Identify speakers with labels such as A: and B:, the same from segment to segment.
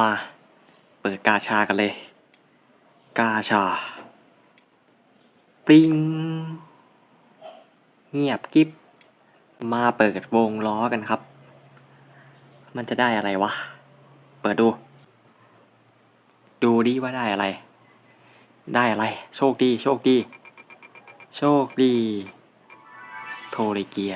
A: มา เปิดกาชากันเลย กาชาปริงเงียบกิบมาเปิดวงล้อกันครับ มันจะได้อะไรวะ เปิดดู ดูดิว่าได้อะไร ได้อะไร โชคดี โชคดี โชคดี โทรเกีย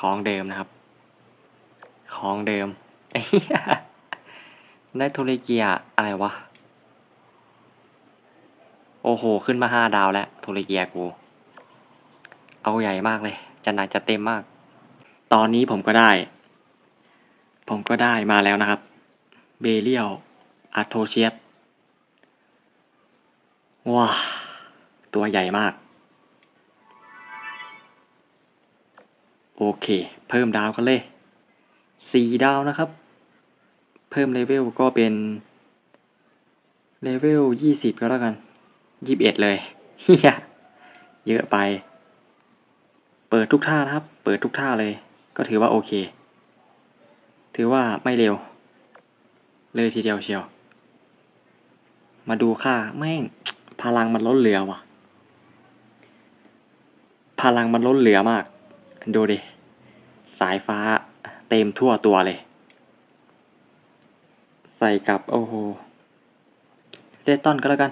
A: ของเดิมนะครับ ของเดิมไอ้ ได้โทรเกียอะไรวะ โอ้โห ขึ้นมาห้าดาวแล้วโทรเกียกู เอาใหญ่มากเลย จะหนักจะเต็มมาก ตอนนี้ผมก็ได้ ผมก็ได้มาแล้วนะครับ เบเรียลอาโทเชียสว้าตัวใหญ่มาก โอเค เพิ่มดาวกันเลยสี่ดาวนะครับ เพิ่มเลเวลก็เป็นเลเวลยี่สิบก็แล้วกันยี่สิบเอ็ดเลยเฮียเยอะไป เปิดทุกท่านะครับ เปิดทุกท่าเลย ก็ถือว่าโอเค ถือว่าไม่เร็ว เลยทีเดียวเชียว มาดูค่าแม่ง พลังมันล้นเหลือว่ะ พลังมันล้นเหลือมาก ดูดิ สายฟ้าเต็มทั่วตัวเลย ใส่กับ โอ้โหเดตตันก็แล้วกัน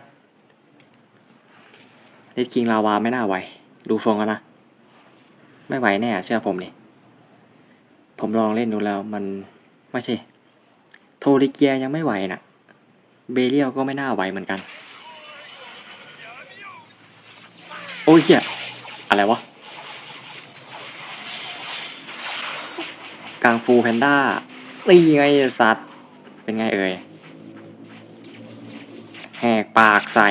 A: เดดคิงลาวาไม่น่าไหว ดูทรงแล้วนะ ไม่ไหวแน่เชื่อผมนี่ผมลองเล่นดูแล้วมันไม่ใช่ โทริเกียยังไม่ไหวน่ะ เบเรียลก็ไม่น่าไหวเหมือนกัน โอ้ยเหี้ยอะไรวะกังฟูแพนด้าตีไงสัตว์ เป็นไงเอ่ย แหกปากใส่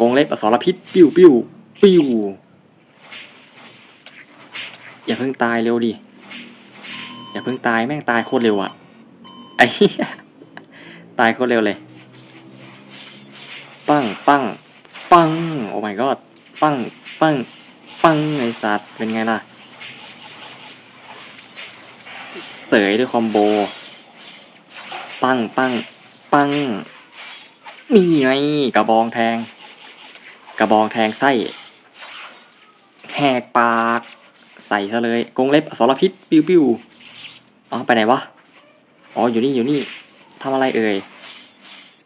A: กงเล็บอสรพิษ ปิ้วปิ้วปิ้ว อย่าเพิ่งตายเร็วดิ อย่าเพิ่งตายแม่งตายโคตรเร็วอะไอ้ตายโคตรเร็วเลย ปังปังปังโอ้ my god ปังปังปังไอสัตว์เป็นไงล่ะ เสยด้วยคอมโบ ปังปังปังนี่ไงกระบองแทง กระบองแทงไส้แหกปากใส่ซะเลยกรงเล็บอสรพิษปิ้วปิ้วอ๋อไปไหนวะอ๋ออยู่นี่อยู่นี่ทำอะไรเอ่ย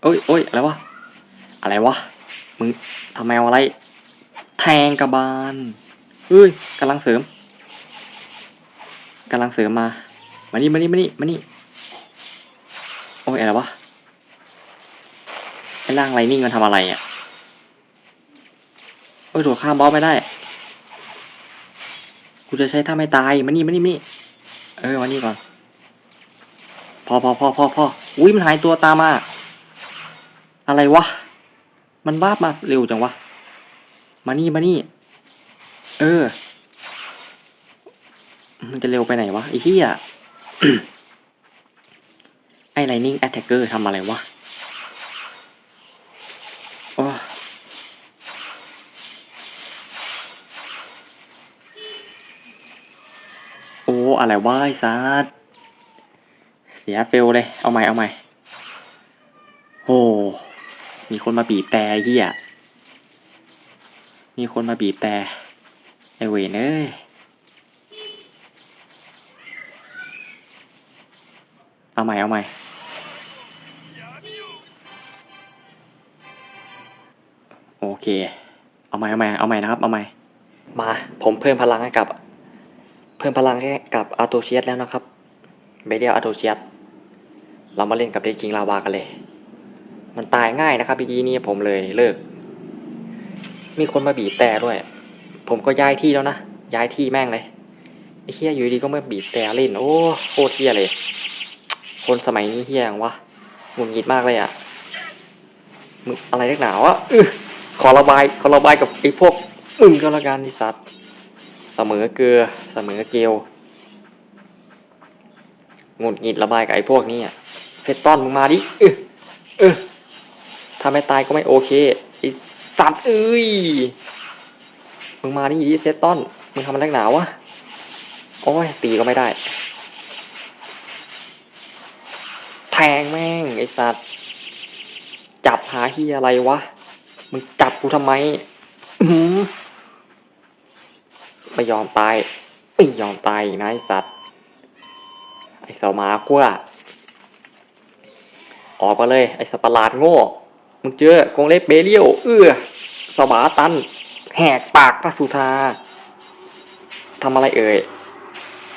A: เอ้ยเอ้ยอะไรวะอะไรวะมึงทำแมวอะไร แทงกระบาลเฮ้ยกำลังเสริมกำลังเสริมมามานี่มานี่มานี่มานี่ โอ้ยอะไรวะไอ้ร่างไรนิ่งมันทำอะไรอะโอ้ยถูกข้ามบอสไม่ได้ กูจะใช้ท่าไม่ตายมานี่มานี่มานี่เออมานี่ก่อน พอพอพอพอพออุ้ยมันหายตัวตามมา อะไรวะ มันบ้าบมาเร็วจังวะ มานี่มานี่ เออ มันจะเร็วไปไหนวะไอ้เหี้ย ไอ้ Lightning Attacker ทำอะไรวะ โอ้โอ้ อะไรวะไอ้สัสเสียเฟลเลย เอาใหม่ เอาใหม่โอ้มีคนมาบีบแต่ไอ้เหี้ย มีคนมาบีบแต่ ไอเวนเอ้ยเอาใหม่ เอาใหม่ โอเค เอาใหม่เอาใหม่เอาใหม่นะครับ เอาใหม่ มาผมเพิ่มพลังให้กับ เพิ่มพลังให้กับอาโตเชียสแล้วนะครับเบเดียอาโตเชียสเรามาเล่นกับเดคิงลาวากันเลย มันตายง่ายนะครับพี่นี้ผมเลยเลิก มีคนมาบีบแต่ด้วย ผมก็ย้ายที่แล้วนะ ย้ายที่แม่งเลยไอ้เฮียอยู่ดีก็มาบีบแต่เล่น โอ้โคตรเฮียเลย คนสมัยนี้เฮียงวะหงุดหงิดมากเลยอะมึงอะไรนักหนาวะอื้อ ขอระบายขอระบายกับไอ้พวกมึงก็แล้วกันไอ้สัตว์เสมอเกลือเสมอเกลียวหงุดหงิดระบายกับไอ้พวกนี้อะเฟตตอนมึงมาดิเออเออถ้าไม่ตายก็ไม่โอเคไอ้สัตว์เอ้ยมึงมาดิเซตตอนมึงทำอะไรนักหนาวะโอ้ยตีก็ไม่ได้ แทงแม่งไอ้สัตว์จับหาเฮียอะไรวะ มึงจับกูทำไมอื้อหือไม่ยอมตายไม่ยอมตายอีกนะไอ้สัตว์ ไอ้เสาหมาขั้วออกมาเลยไอ้สัตว์ประหลาดโง่ มึงเจอกงเล็บเบเลียวเอื้อสวาตัน แหกปากพระสุธาทำอะไรเอ่ย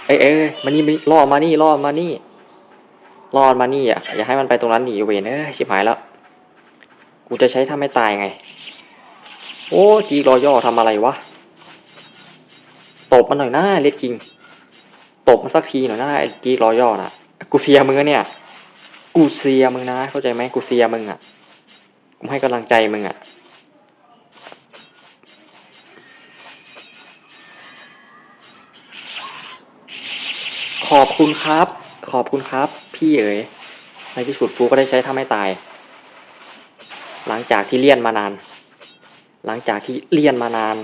A: เอ้ยเอ้ยมานี่มานี่ล่อมานี่ล่อมานี่ล่อมานี่อะอย่าให้มันไปตรงนั้นหนีเวนเอ้ยชิบหายแล้ว กูจะใช้ถ้าไม่ตายไง โอ้จีรอย่อทำอะไรวะ ตบมันหน่อยนะเลดคิง ตบมันสักทีหน่อยนะไอ้จีรอย่อนะกูเสียมึงอะเนี่ย กูเสียมึงนะ เข้าใจไหมกูเสียมึงอะ กูให้กำลังใจมึงอะขอบคุณครับ ขอบคุณครับ พี่เอ๋ยในที่สุดกูก็ได้ใช้ถ้าไม่ตาย หลังจากที่เลี่ยนมานาน หลังจากที่เลี่ยนมานาน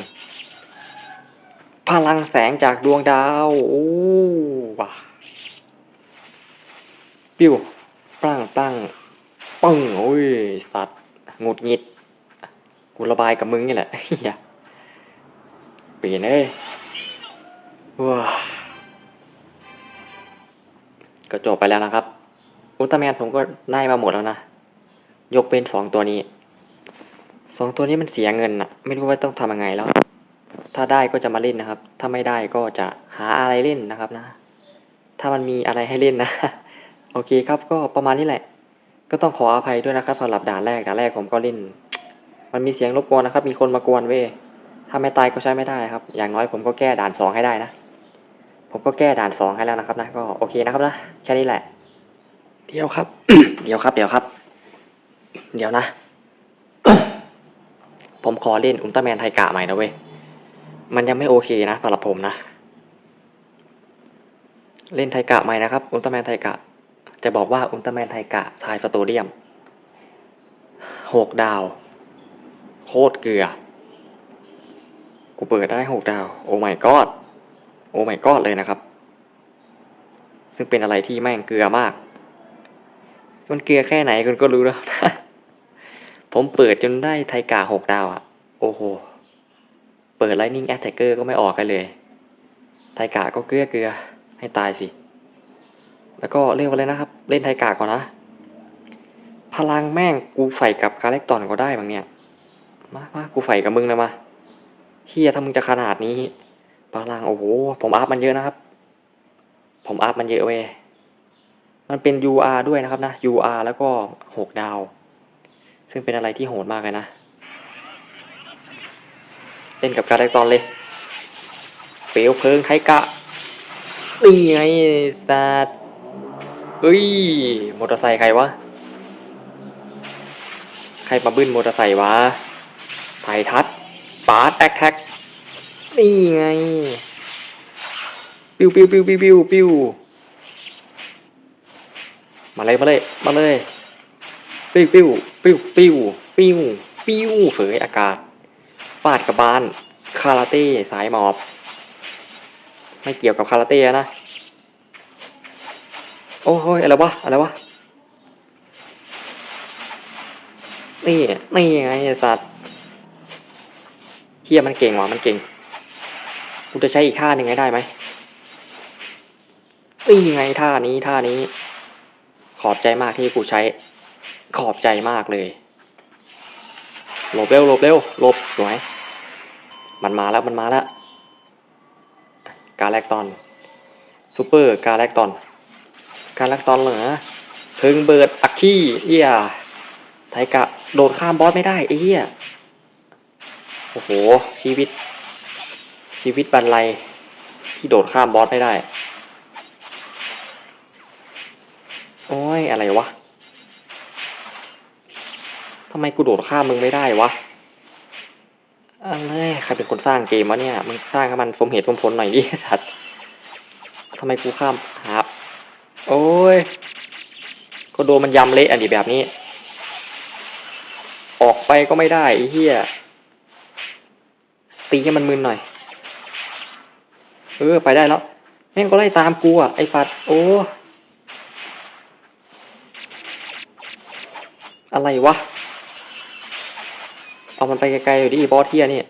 A: พลังแสงจากดวงดาวโอ้ว่ะปิ้วปั้งปั้งปึ้งโอ้ยสัตว์หงุดหงิดกูระบายกับมึงนี่แหละเฮียเปลี่ยนเอ้ยว้าก็จบไปแล้วนะครับ อุลตร้าแมนผมก็ได้มาหมดแล้วนะ ยกเป็นสองตัวนี้สองตัวนี้มันเสียเงินอะไม่รู้ว่าต้องทำยังไงแล้ว ถ้าได้ก็จะมาเล่นนะครับ ถ้าไม่ได้ก็จะหาอะไรเล่นนะครับนะ ถ้ามันมีอะไรให้เล่นนะ โอเคครับก็ประมาณนี้แหละ ก็ต้องขออภัยด้วยนะครับสำหรับด่านแรกด่านแรกผมก็เล่น มันมีเสียงรบกวนนะครับ มีคนมากวนเว้ยถ้าไม่ตายก็ใช้ไม่ได้ครับ อย่างน้อยผมก็แก้ด่านสองให้ได้นะ ผมก็แก้ด่านสองให้แล้วนะครับนะ ก็โอเคนะครับนะ แค่นี้แหละ เดี๋ยวครับ เดี๋ยวครับ เดี๋ยวครับ เดี๋ยวนะ ผมขอเล่นอุลตร้าแมนไทกะใหม่นะเว้ย มันยังไม่โอเคนะสำหรับผมนะ เล่นไทกะใหม่นะครับ อุลตร้าแมนไทกะ จะบอกว่าอุลตร้าแมนไทกะทายสตูเดียมหกดาว โคตรเกลือ กูเปิดได้หกดาว โอ้ my god โอ้ my god เลยนะครับ ซึ่งเป็นอะไรที่แม่งเกลือมากมันเกลือแค่ไหนคุณก็รู้แล้วนะ ผมเปิดจนได้ไทกาหกดาวอะ่ะ โอ้โห เปิด Lightning Attacker ก็ไม่ออกกันเลย ไทกาก็เกลือเกลือ ให้ตายสิ แล้วก็เรียกว่าเลยนะครับ เล่นไทกาก่อนนะ พลังแม่งกูใส่กับคาแรคตอนก็ได้บางเนี่ย มามากูใส่กับมึงเลยมาเฮียถ้ามึงจะขนาดนี้พลังโอ้โห ผมอัพมันเยอะนะครับ ผมอัพมันเยอะเว้ยมันเป็น UR ด้วยนะครับนะ UR แล้วก็หกดาว ซึ่งเป็นอะไรที่โหดมากเลยนะ เล่นกับการได้ตอนเลย เปลวเพลิงไทกะ นี่ไงสัตว์เฮ้ย มอเตอร์ไซค์ใครวะ ใครมาบึ้นมอเตอร์ไซค์วะไททัศปาร์ตแอคแท็กนี่ไงปิวปิ้วปิ้วปิ้วปิ้วปิ้วมาเลย มาเลย มาเลย ปิ้วปิ้วปิ้วปิ้วปิ้วปิ้วเฝยอากาศฟาดกับบาน คาราเต้สายหมอบ ไม่เกี่ยวกับคาราเต้นะ โอ้ยอะไรวะ อะไรวะ นี่ นี่ไงสัตว์เฮียมันเก่งว่ะ มันเก่ง กูจะใช้อีกท่าหนึ่งให้ได้ไหมนี่ไงท่านี้ท่านี้ ขอบใจมากที่กูใช้ ขอบใจมากเลยหลบเร็วหลบเร็วหลบสวย มันมาแล้วมันมาแล้ว กาแลกตอนซูเปอร์กาแลกตอน กาแลกตอนเหรอเพิงเบิดอักขี้เอียไทกะโดดข้ามบอสไม่ได้ไอ้เหี้ยโอ้โห ชีวิต ชีวิตบันไลที่โดดข้ามบอสไม่ได้ โอ้ย อะไรวะ ทำไมกูโดดข้ามมึงไม่ได้วะอะไรใครเป็นคนสร้างเกมวะเนี่ย มึงสร้างให้มันสมเหตุสมผลหน่อยดิสัตว์ทำไมกูข้ามหาโอ้ย ก็โดนมันยำเละอันดีแบบนี้ ออกไปก็ไม่ได้ไอ้เหี้ย ตีให้มันมึนหน่อย เออ ไปได้แล้ว แม่งก็ไล่ตามกูอะไอ้ฟัด โอ้ อะไรวะ เอามันไปไกลๆอยู่ดิบอสเทียนี่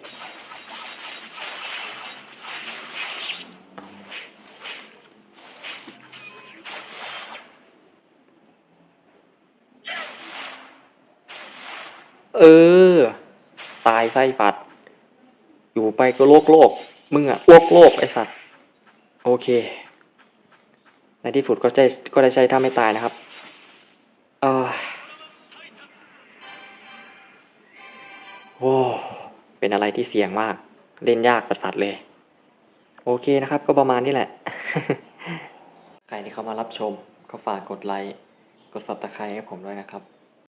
A: เออ ตายไส้ปัด อยู่ไปก็โลกโลก มึงอะอ้วกโลกไอสัตว์ โอเค ในที่สุดก็ได้ก็ได้ใช้ท่าไม่ตายนะครับ อะไรที่เสี่ยงมาก เล่นยากปัดๆเลย โอเคนะครับ ก็ประมาณนี้แหละ ใครที่เข้ามารับชมก็ฝากกดไลค์ กด subscribe ให้ผมด้วยนะครับ